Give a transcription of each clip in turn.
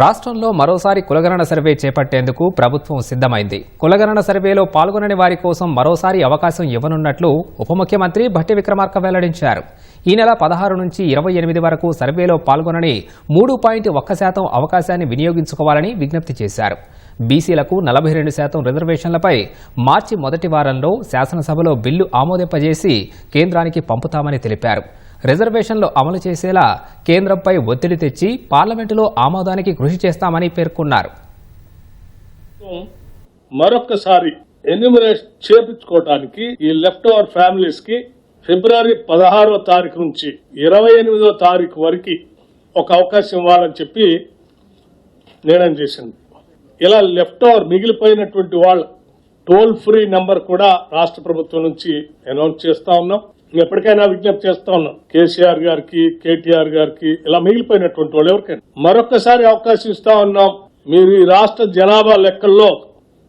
రాష్ట్రంలో మరోసారి కులగణన సర్వే చేపట్టేందుకు ప్రభుత్వం సిద్ధమైంది. కులగణన సర్వేలో పాల్గొనని వారి కోసం మరోసారి అవకాశం ఇవ్వనున్నట్లు ఉప ముఖ్యమంత్రి భట్టి విక్రమార్క వెల్లడించారు. ఈ నెల పదహారు నుంచి ఇరవై ఎనిమిది వరకు సర్వేలో పాల్గొనని మూడు పాయింట్ ఒక్క శాతం అవకాశాన్ని వినియోగించుకోవాలని విజ్ఞప్తి చేశారు. బీసీలకు నలభై రెండు శాతం రిజర్వేషన్లపై మార్చి మొదటి వారంలో శాసనసభలో బిల్లు ఆమోదింపజేసి కేంద్రానికి పంపుతామని తెలిపారు. రిజర్వేషన్లు అమలు చేసేలా కేంద్రంపై ఒత్తిడి తెచ్చి పార్లమెంటులో ఆమోదానికి కృషి చేస్తామని పేర్కొన్నారు. మరొక్కసారి ఎన్యూమరేషన్ చేపించుకోవడానికి ఈ లెఫ్ట్ ఓవర్ ఫ్యామిలీస్కి ఫిబ్రవరి పదహారో తారీఖు నుంచి ఇరవై ఎనిమిదో తారీఖు వరకు ఒక అవకాశం ఇవ్వాలని చెప్పి నిర్ణయం చేసింది. ఇలా లెఫ్ట్ ఓవర్ మిగిలిపోయినటువంటి వాళ్ళ టోల్ ఫ్రీ నంబర్ కూడా రాష్ట్ర ప్రభుత్వం నుంచి అనౌన్స్ చేస్తా ఉన్నాం. ఎప్పటికైనా విజ్ఞప్తి చేస్తా ఉన్నాం కేసీఆర్ గారికి కేటీఆర్ గారికి ఇలా మిగిలిపోయినటువంటి వాళ్ళు ఎవరికైనా. మరొకసారి అవకాశం ఇస్తా ఉన్నాం మీరు ఈ రాష్ట్ర జనాభా లెక్కల్లో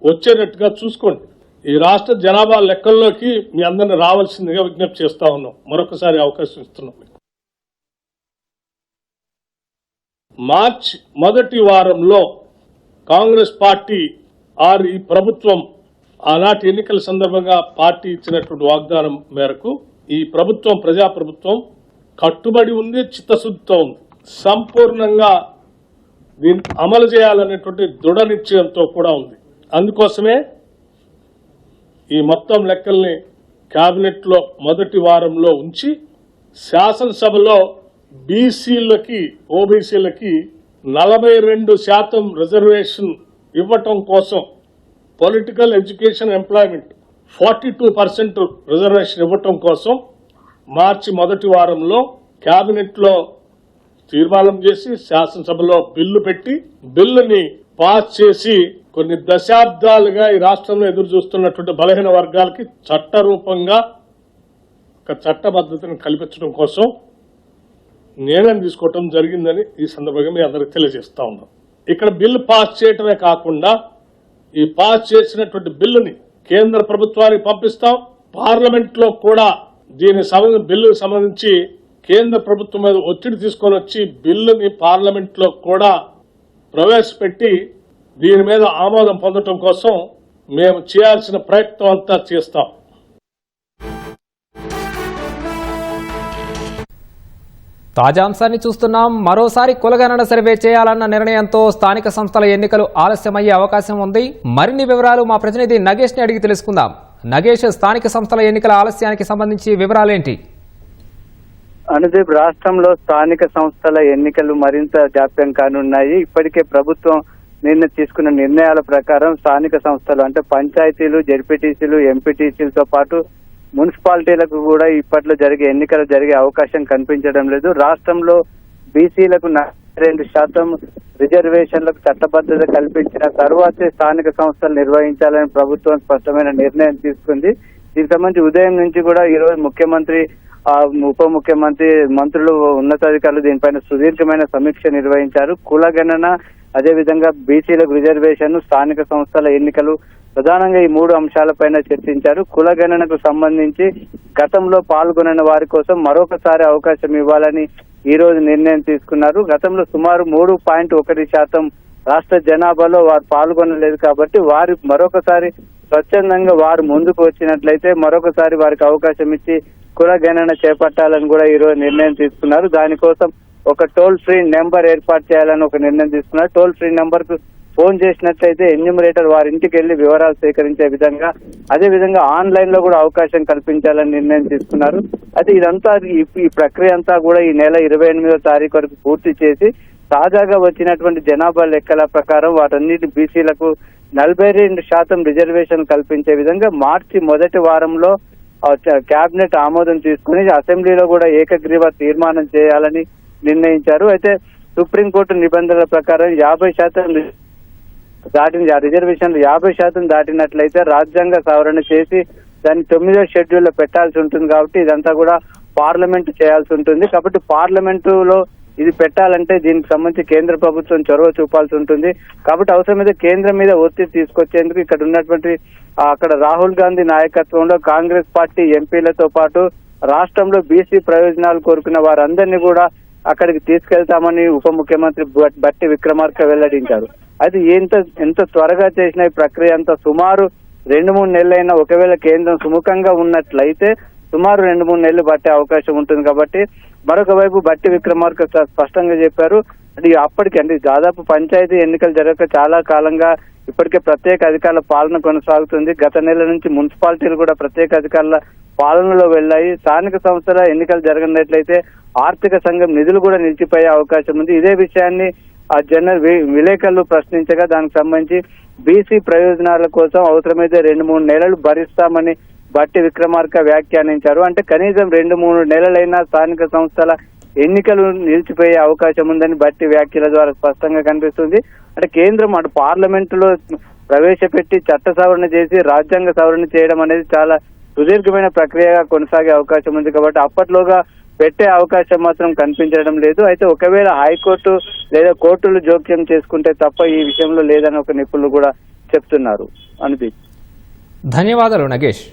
వచ్చేటట్టుగా చూసుకోండి. ఈ రాష్ట్ర జనాభా లెక్కల్లోకి మీ అందరిని రావాల్సిందిగా విజ్ఞప్తి చేస్తా ఉన్నాం మరొకసారి అవకాశం ఇస్తున్నాం మార్చ్ మొదటి వారంలో కాంగ్రెస్ పార్టీ ఆర్ ఈ ప్రభుత్వం ఆనాటి ఎన్నికల సందర్భంగా పార్టీ ఇచ్చినటువంటి వాగ్దానం మేరకు ఈ ప్రభుత్వం ప్రజాప్రభుత్వం కట్టుబడి ఉంది చిత్తశుద్ధితో ఉంది. సంపూర్ణంగా దీన్ని అమలు చేయాలనేటువంటి దృఢ నిశ్చయంతో కూడా ఉంది. అందుకోసమే ఈ మొత్తం లెక్కల్ని క్యాబినెట్లో మొదటి వారంలో ఉంచి శాసనసభలో బీసీలకి ఓబీసీలకి నలభై రెండు శాతం రిజర్వేషన్ ఇవ్వటం కోసం political education employment forty two percent reservation ఇవ్వటం కోసం మార్చి మొదటి వారంలో క్యాబినెట్లో తీర్మానం చేసి శాసనసభలో బిల్లు పెట్టి బిల్లుని పాస్ చేసి కొన్ని దశాబ్దాలుగా ఈ రాష్ట్రంలో ఎదురు చూస్తున్నటువంటి బలహీన వర్గాలకి చట్టరూపంగా ఒక చట్టబద్ధతను కల్పించడం కోసం నిర్ణయం తీసుకోవటం జరిగిందని ఈ సందర్భంగా మీ అందరికి తెలియజేస్తా ఉన్నాం. ఇక్కడ బిల్లు పాస్ చేయటమే కాకుండా ఈ పాస్ చేసినటువంటి బిల్లుని కేంద్ర ప్రభుత్వానికి పంపిస్తాం. పార్లమెంట్లో కూడా దీని బిల్లుకు సంబంధించి కేంద్ర ప్రభుత్వం మీద ఒత్తిడి తీసుకొని వచ్చి బిల్లుని పార్లమెంట్లో కూడా ప్రవేశపెట్టి దీని మీద ఆమోదం పొందడం కోసం మేము చేయాల్సిన ప్రయత్నం అంతా చేస్తాం. తాజా అంశాన్ని చూస్తున్నాం. మరోసారి కులగణన సర్వే చేయాలన్న నిర్ణయంతో స్థానిక సంస్థల ఎన్నికలు ఆలస్యమయ్యే అవకాశం ఉంది. మరిన్ని వివరాలు మా ప్రతినిధి నగేష్ని అడిగి తెలుసుకుందాం. నగేష్ స్థానిక సంస్థల ఎన్నికల ఆలస్యానికి సంబంధించి వివరాలేంటి? అనుదీప్ రాష్ట్రంలో స్థానిక సంస్థల ఎన్నికలు మరింత జాప్యం కానున్నాయి. ఇప్పటికే ప్రభుత్వం నిన్న తీసుకున్న నిర్ణయాల ప్రకారం స్థానిక సంస్థలు అంటే పంచాయతీలు జెడ్పీటీసీలు ఎంపీటీసీలతో పాటు మున్సిపాలిటీలకు కూడా ఇప్పట్లో జరిగే ఎన్నికలు జరిగే అవకాశం కనిపించడం లేదు. రాష్ట్రంలో బీసీలకు రెండు శాతం రిజర్వేషన్లకు చట్టబద్ధత కల్పించిన తరువాతే స్థానిక సంస్థలు నిర్వహించాలని ప్రభుత్వం స్పష్టమైన నిర్ణయం తీసుకుంది. దీనికి సంబంధించి ఉదయం నుంచి కూడా ఈరోజు ముఖ్యమంత్రి ఉప ముఖ్యమంత్రి మంత్రులు ఉన్నతాధికారులు దీనిపైన సుదీర్ఘమైన సమీక్ష నిర్వహించారు. కులగణన అదేవిధంగా బీసీలకు రిజర్వేషన్ స్థానిక సంస్థల ఎన్నికలు ప్రధానంగా ఈ మూడు అంశాలపైన చర్చించారు. కులగణనకు సంబంధించి గతంలో పాల్గొనని వారి కోసం మరొకసారి అవకాశం ఇవ్వాలని ఈ రోజు నిర్ణయం తీసుకున్నారు. గతంలో సుమారు మూడు పాయింట్ ఒకటి శాతం రాష్ట్ర జనాభాలో వారు పాల్గొనలేదు కాబట్టి వారి మరొకసారి స్వచ్ఛందంగా వారు ముందుకు వచ్చినట్లయితే మరొకసారి వారికి అవకాశం ఇచ్చి కుల గణన చేపట్టాలని కూడా ఈ రోజు నిర్ణయం తీసుకున్నారు. దానికోసం ఒక టోల్ ఫ్రీ నెంబర్ ఏర్పాటు చేయాలని ఒక నిర్ణయం తీసుకున్నారు. టోల్ ఫ్రీ నెంబర్కు ఫోన్ చేసినట్లయితే ఎన్యూమరేటర్ వారి ఇంటికి వెళ్ళి వివరాలు సేకరించే విధంగా అదే విధంగా ఆన్లైన్లో కూడా అవకాశం కల్పించాలని నిర్ణయం తీసుకున్నారు. అయితే ఇదంతా ఈ- ఈ ప్రక్రియ అంతా కూడా ఈ నెల ఇరవై ఎనిమిదో తారీఖు వరకు పూర్తి చేసి తాజాగా వచ్చినటువంటి జనాభా లెక్కల ప్రకారం వాటన్నిటి బీసీలకు నలభై రెండు శాతం రిజర్వేషన్ కల్పించే విధంగా మార్చి మొదటి వారంలో కేబినెట్ ఆమోదం తీసుకుని అసెంబ్లీలో కూడా ఏకగ్రీవ తీర్మానం చేయాలని నిర్ణయించారు. అయితే సుప్రీంకోర్టు నిబంధనల ప్రకారం యాభై శాతం దాటింది. దాటిన ఆ రిజర్వేషన్లు యాభై శాతం దాటినట్లయితే రాజ్యాంగ సవరణ చేసి దాన్ని తొమ్మిదో షెడ్యూల్లో పెట్టాల్సి ఉంటుంది కాబట్టి ఇదంతా కూడా పార్లమెంట్ చేయాల్సి ఉంటుంది. కాబట్టి పార్లమెంటులో ఇది పెట్టాలంటే దీనికి సంబంధించి కేంద్ర ప్రభుత్వం చొరవ చూపాల్సి ఉంటుంది. కాబట్టి అవసరమైతే కేంద్రం మీద ఒత్తిడి తీసుకొచ్చేందుకు ఇక్కడ ఉన్నటువంటి అక్కడ రాహుల్ గాంధీ నాయకత్వంలో కాంగ్రెస్ పార్టీ ఎంపీలతో పాటు రాష్ట్రంలో బీసీ ప్రయోజనాలు కోరుకున్న వారందరినీ కూడా అక్కడికి తీసుకెళ్తామని ఉప ముఖ్యమంత్రి బట్- బట్టి విక్రమార్క వెల్లడించారు. అయితే ఎంత ఎంత త్వరగా చేసిన ఈ ప్రక్రియ అంతా సుమారు రెండు మూడు నెలలైనా ఒకవేళ కేంద్రం సుముఖంగా ఉన్నట్లయితే సుమారు రెండు మూడు నెలలు పట్టే అవకాశం ఉంటుంది కాబట్టి మరొక వైపు బట్టి విక్రమార్క స్పష్టంగా చెప్పారు. అంటే అప్పటికి అంటే దాదాపు పంచాయతీ ఎన్నికలు జరగక చాలా కాలంగా ఇప్పటికే ప్రత్యేక అధికారుల పాలన కొనసాగుతుంది. గత నెల నుంచి మున్సిపాలిటీలు కూడా ప్రత్యేక అధికారుల పాలనలో వెళ్ళాయి. స్థానిక సంస్థల ఎన్నికలు జరగనట్లయితే ఆర్థిక సంఘం నిధులు కూడా నిలిచిపోయే అవకాశం ఉంది. ఇదే విషయాన్ని ఆ జనరల్ విలేకరులు ప్రశ్నించగా దానికి సంబంధించి బీసీ ప్రయోజనాల కోసం అవసరమైతే రెండు మూడు నెలలు భరిస్తామని బట్టి విక్రమార్క వ్యాఖ్యానించారు. అంటే కనీసం రెండు మూడు నెలలైనా స్థానిక సంస్థల ఎన్నికలు నిలిచిపోయే అవకాశం ఉందని బట్టి వ్యాఖ్యల ద్వారా స్పష్టంగా కనిపిస్తుంది. అంటే కేంద్రం అటు పార్లమెంటులో ప్రవేశపెట్టి చట్ట సవరణ చేసి రాజ్యాంగ సవరణ చేయడం అనేది చాలా సుదీర్ఘమైన ప్రక్రియగా కొనసాగే అవకాశం ఉంది కాబట్టి అప్పట్లోగా పెట్టే అవకాశం మాత్రం కనిపించడం లేదు. అయితే ఒకవేళ హైకోర్టు లేదా కోర్టులు జోక్యం చేసుకుంటే తప్ప ఈ విషయంలో లేదని ఒక నిపుణులు కూడా చెప్తున్నారు. అనుదీప్ ధన్యవాదాలు నగేష్.